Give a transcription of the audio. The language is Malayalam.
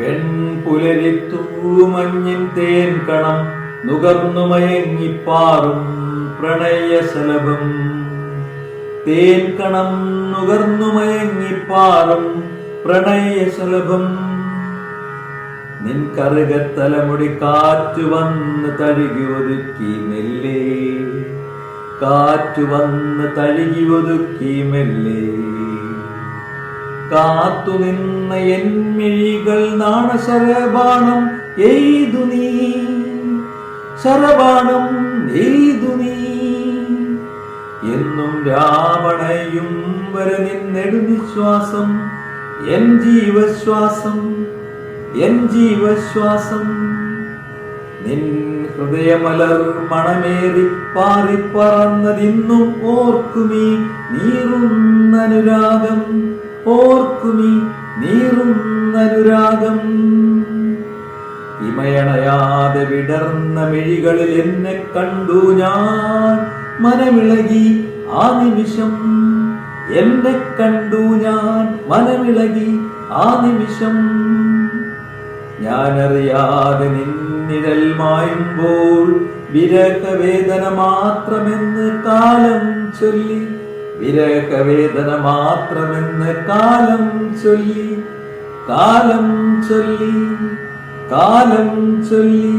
വെൺപുലരിത്തൂമഞ്ഞിൻ തേൻ കണം നുകർന്നു മയങ്ങിപ്പാറും പ്രണയശലഭം തേൻ കണം നുകർന്നു മയങ്ങിപ്പാറും പ്രണയശലഭം നിൻ കറുകത്തലമുടി കാറ്റു വന്ന് തഴുകി ഒതുക്കി മെല്ലേ. കാറ്റു വന്ന് തഴുകി ഒതുക്കി മെല്ലെ. കാത്തു നിന്ന മിഴികൾ നാണ ശരബാണം എയ്തു നീ. ശരബാണം എയ്തു നീ. എന്നും രാവണയും വരെ നിന്നെടുനിശ്വാസം എൻ ജീവശ്വാസം എൻ ജീവശ്വാസം. നിൻ ഹൃദയമലർ മണമേറി പാറിപ്പറന്നതിന്നും ഓർക്കുമീ നീറുന്നനുരാഗം. ഓർക്കുമീ അനുരാഗം. ഇമയണയാതെ വിടർന്ന മിഴികളിൽ എന്നെ കണ്ടു ഞാൻ. മനമിളകി ആ നിമിഷം എന്നെ കണ്ടു ഞാൻ. മനമിളകി ആ നിമിഷം ഞാനറിയാതെ നിന്നിഴൽ മായുമ്പോൾ വിരഹവേദന മാത്രമെന്ന് കാലം ചൊല്ലി വിരഹവേദന മാത്രമെന്ന് കാലം ചൊല്ലി കാലം ചൊല്ലി കാലം ചൊല്ലി.